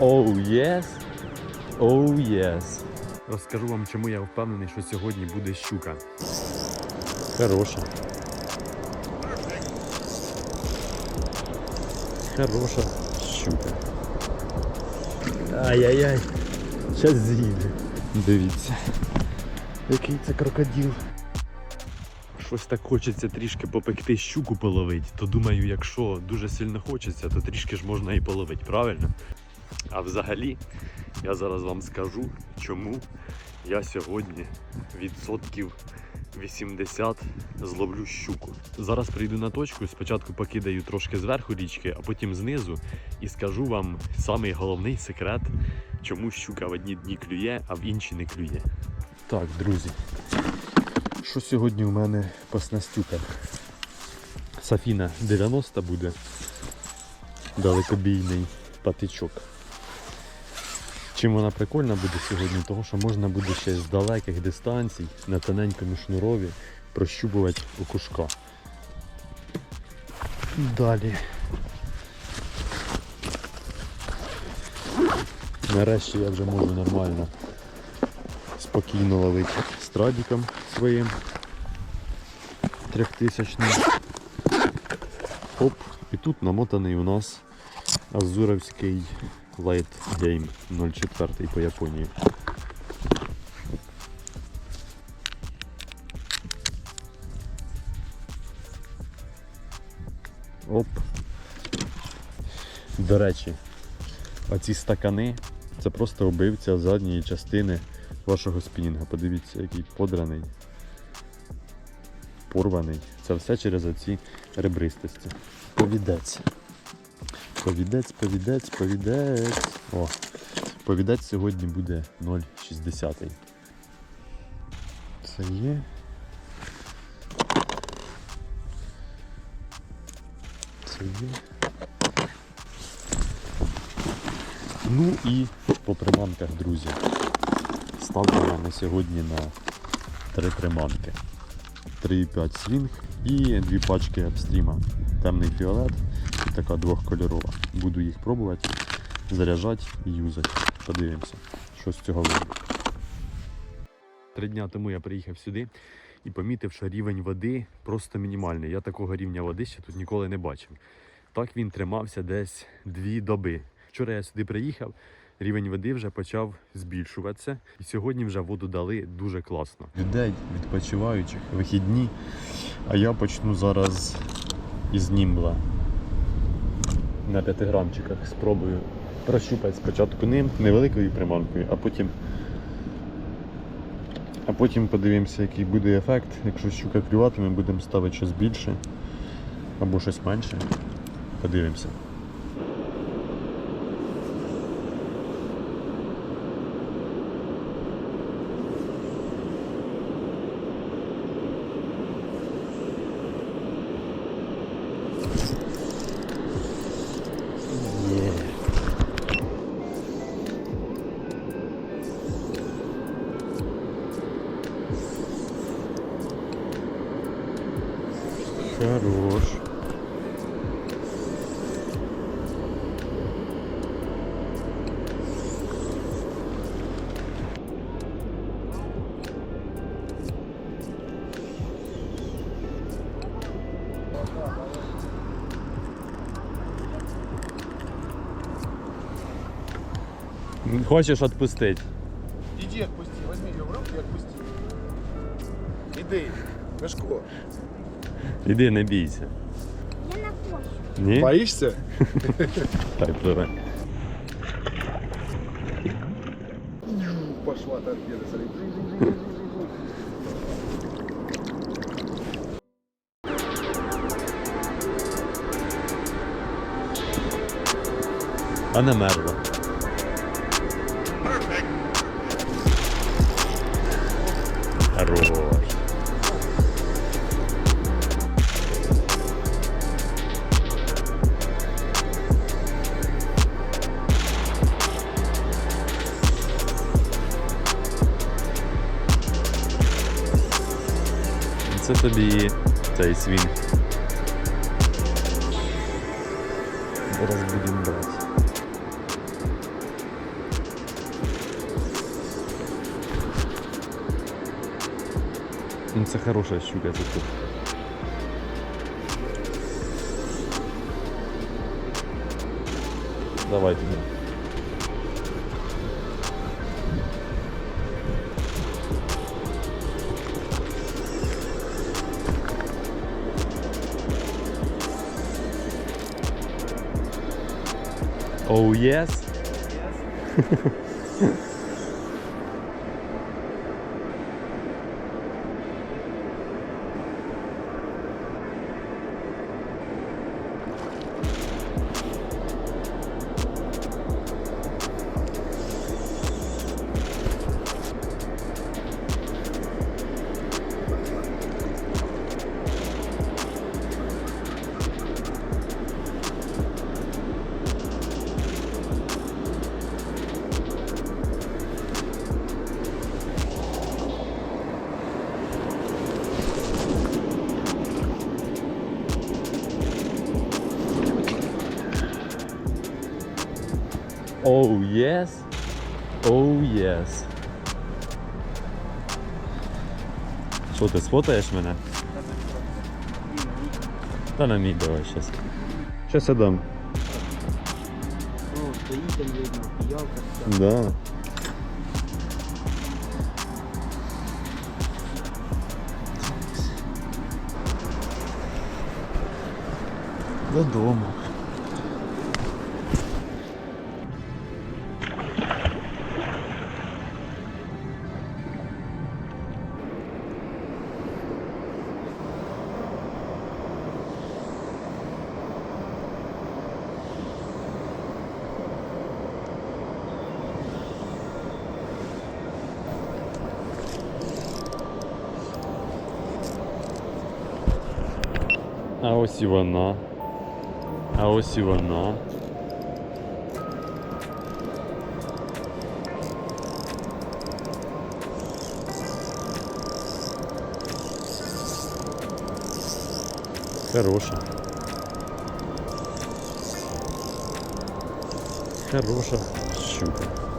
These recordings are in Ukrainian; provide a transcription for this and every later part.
Оу, єс. Оу, єс. Розкажу вам, чому я впевнений, що сьогодні буде щука. Хороша. Хороша щука. Ай-яй-яй. Щас з'їде. Дивіться. Який це крокодил. Щось так хочеться трішки попекти щуку половити, то думаю, якщо дуже сильно хочеться, то трішки ж можна і половити, правильно? А взагалі, я зараз вам скажу, чому я сьогодні відсотків 80 зловлю щуку. Зараз прийду на точку, спочатку покидаю трошки зверху річки, а потім знизу і скажу вам самий головний секрет, чому щука в одні дні клює, а в інші не клює. Так, друзі, що сьогодні у мене по снастюках? Сафіна 90 буде. Далекобійний патичок. Чим вона прикольна буде сьогодні? Того, що можна буде ще з далеких дистанцій на тоненькому шнурові прощупувати окушка. Далі. Нарешті я вже можу нормально спокійно ловити страдіком своїм трьохтисячним. Оп, і тут намотаний у нас Азуровський Light Game 04 по Японії. Оп. До речі, оці стакани це просто убивця задньої частини вашого спінінга. Подивіться, який подраний, порваний. Це все через оці ребристості. Повідець. Повідець, повідець, повідець. О, повідець сьогодні буде 0,60. Це є. Це є. Ну і по приманках, друзі. Ставлю на сьогодні на три приманки. 3,5 свінг і дві пачки апстріма. Темний фіолет така двохкольорова. Буду їх пробувати, заряджати і юзати. Подивимося, що з цього вийде. Три дня тому я приїхав сюди і помітив, що рівень води просто мінімальний. Я такого рівня води ще тут ніколи не бачив. Так він тримався десь дві доби. Вчора я сюди приїхав, рівень води вже почав збільшуватися, і сьогодні вже воду дали дуже класно. Людей відпочиваючих, вихідні. А я почну зараз із німбла. На 5 грамчиках спробую прощупати спочатку ним невеликою приманкою, а потім. А потім подивимося, який буде ефект. Якщо щука клюватиме, будемо ставити щось більше або щось менше. Подивимося. Хочеш відпустити? Иди отпусти, возьми ее в руки и отпусти. Иди, Мешко. Іди, не бійся. Я на площу. Ні? Боишься? Так, пливе. Пошла торпеда, смотри. А не мерла. собі цей свій. Зараз будемо брати. Ну, це хороша щука тут. Давайте. Oh yes. Oh yes. Oh yes. Що ти сфотаєш мене? Та на мій давай щас. Щас я дам. О, стоїть там видно, піялка вся. Да. Додому. А ось і вона. А ось і вона. Хороша. Хороша щука.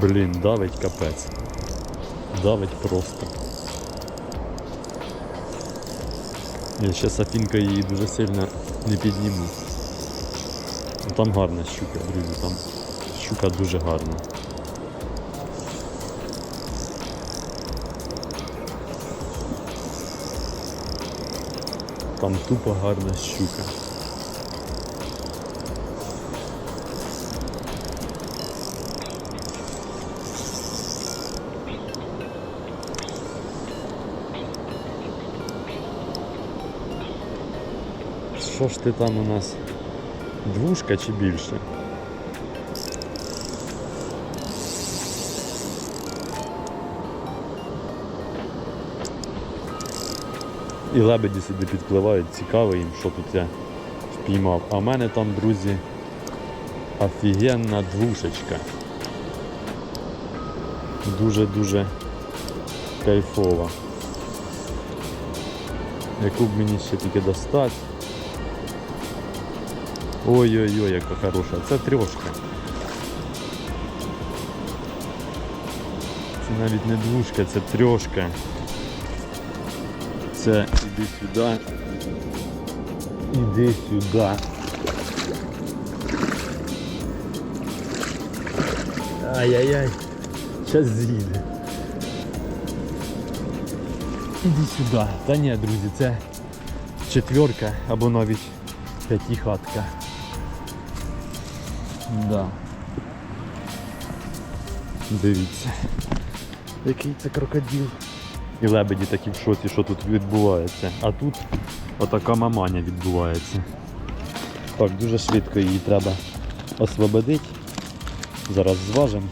Блін, давить капець. Давить просто. Я ще Афінка її дуже сильно не підніму. Ну, Там гарна щука, друзі, там щука дуже гарна. Там тупо гарна щука. Що ж ти там у нас? Двушка чи більше? І лебеді сюди підпливають, цікаво їм, що тут я впіймав. А в мене там, друзі, офігенна двушечка. Дуже-дуже кайфова. Яку б мені ще тільки достати. Ой-ой-ой, яка хороша. Це трьошка. Це навіть не двушка, це трьошка. Це іди сюди. Іди сюди. Ай-яй-яй. Зараз з'їде. Іди сюди. Та ні, друзі, це четверка або навіть п'ятихатка. Да. Дивіться. Який це крокодил. І лебеді такі в шоці, що тут відбувається. А тут отака маманя відбувається. Так, дуже швидко її треба освободити. Зараз зважимо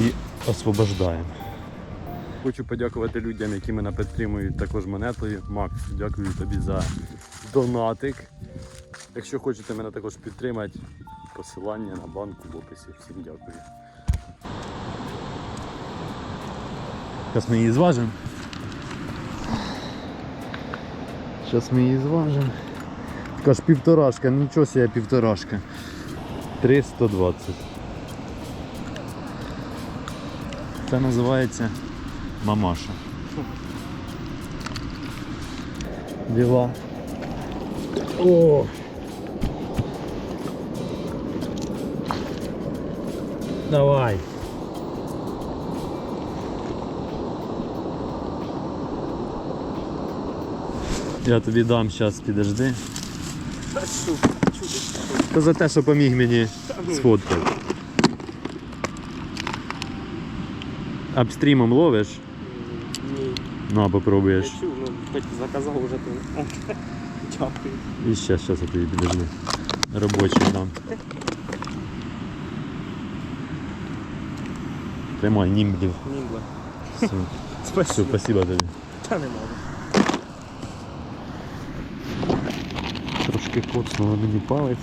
і освобождаємо. Хочу подякувати людям, які мене підтримують також монетою. Макс, дякую тобі за донатик. Якщо хочете мене також підтримати, посилання на банку в описі. Всім дякую. Зараз ми її зважимо. Зараз ми її зважимо. Така ж півторашка, нічого себе півторашка. 320. Це називається мамаша. Діла. О! Давай. Я тобі дам зараз, підожди. Та за те, що поміг мені сфоткати. Апстрімом ловиш? Ні, Ну, а попробуєш. я чув, ну хоч заказав уже то. Дякую. І ще, щас я тобі підожди. Робочий дам. Тримай, німблів. Німбле. Все, все, спасибо тобі. Та не можу. Трошки коцнуло мені палець.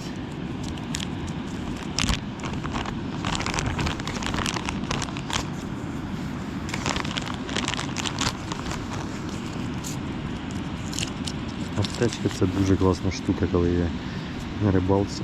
Аптечка це дуже класна штука, коли є на рибалці.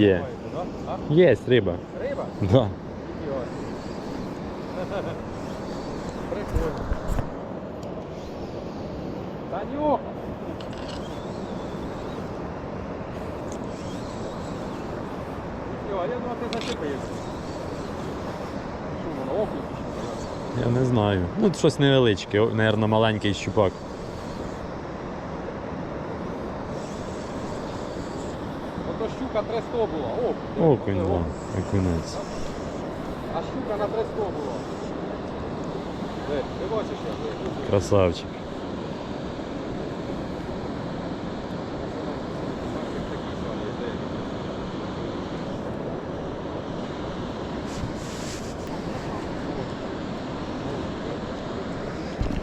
Є. Є риба. Риба? Да. Прикольно. Ідіот, я ти зачепився. Воно, окунь? Я не знаю. Ну, щось невеличке, мабуть, маленький щупак. 100 була. Окунь. Окунь, да, окунець. А щука на 300 була. Ти бачиш, як Красавчик.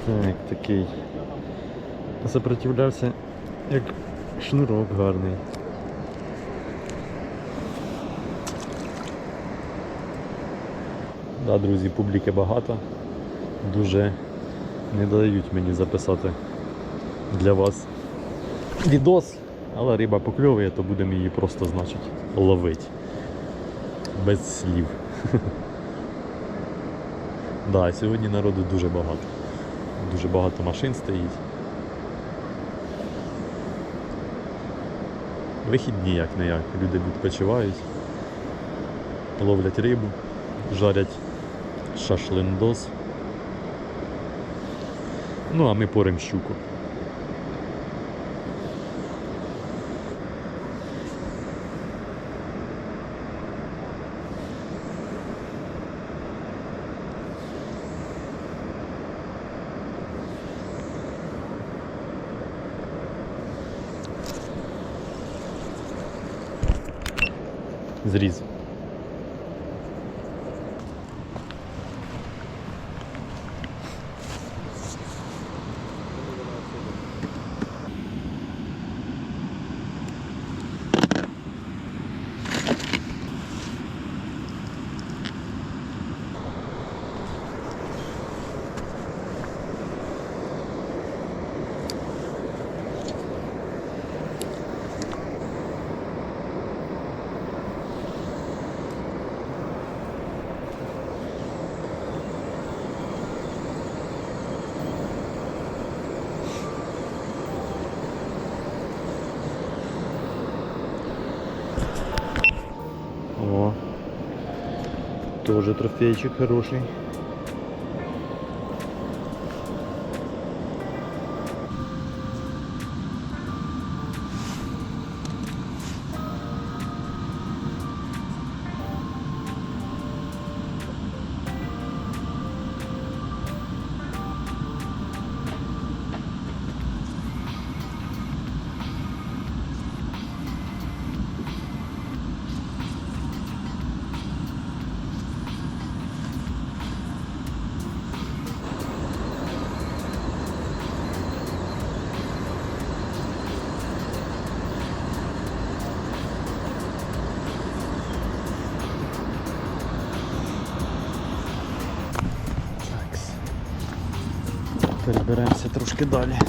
Так, такий. Запротивлявся як шнурок гарний. Да, друзі, публіки багато. Дуже не дають мені записати для вас відос. Але риба покльовує, то будемо її просто, значить, ловити. Без слів. Да, сьогодні народу дуже багато. Дуже багато машин стоїть. Вихідні як не як. Люди відпочивають, ловлять рибу, жарять шашлиндос. Ну, а ми порим щуку. Зріз. О. Тоже трофейчик хороший. Трошки далі.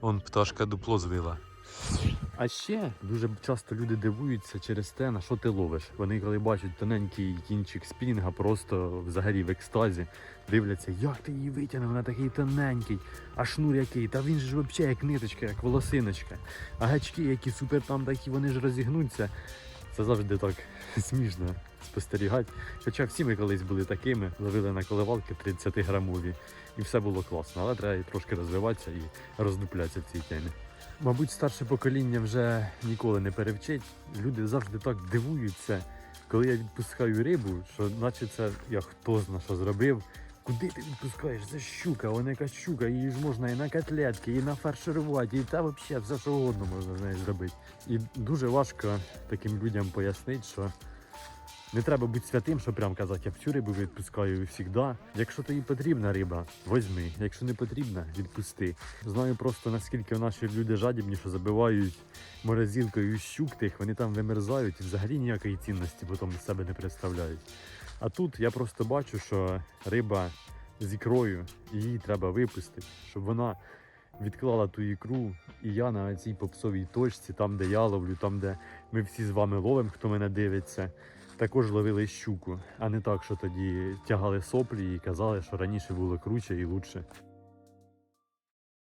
Он пташка дупло звила. А ще дуже часто люди дивуються через те, на що ти ловиш. Вони, коли бачать тоненький кінчик спінга, просто взагалі в екстазі, дивляться, як ти її витягнув, вона такий тоненький, а шнур який, та він ж взагалі як ниточка, як волосиночка. А гачки, які супер там такі, вони ж розігнуться. Це завжди так смішно спостерігати. Хоча всі ми колись були такими, ловили на коливалки 30 грамові, і все було класно, але треба трошки розвиватися і роздуплятися в цій темі. Мабуть, старше покоління вже ніколи не перевчить. Люди завжди так дивуються, коли я відпускаю рибу, що наче це я хто зна що зробив. Куди ти відпускаєш? Це щука, вона якась щука, її ж можна і на котлетки, і на фарширувати, і та взагалі все що угодно можна з нею зробити. І дуже важко таким людям пояснити, що не треба бути святим, щоб прям казати, я всю рибу відпускаю завжди. Якщо тобі потрібна риба, возьми. Якщо не потрібна, відпусти. Знаю просто наскільки наші люди жадібні, що забивають морозилкою щук тих, вони там вимерзають і взагалі ніякої цінності потім себе не представляють. А тут я просто бачу, що риба з ікрою, її треба випустити, щоб вона відклала ту ікру, і я на цій попсовій точці, там, де я ловлю, там, де ми всі з вами ловимо, хто мене дивиться, також ловили щуку, а не так, що тоді тягали соплі і казали, що раніше було круче і лучше.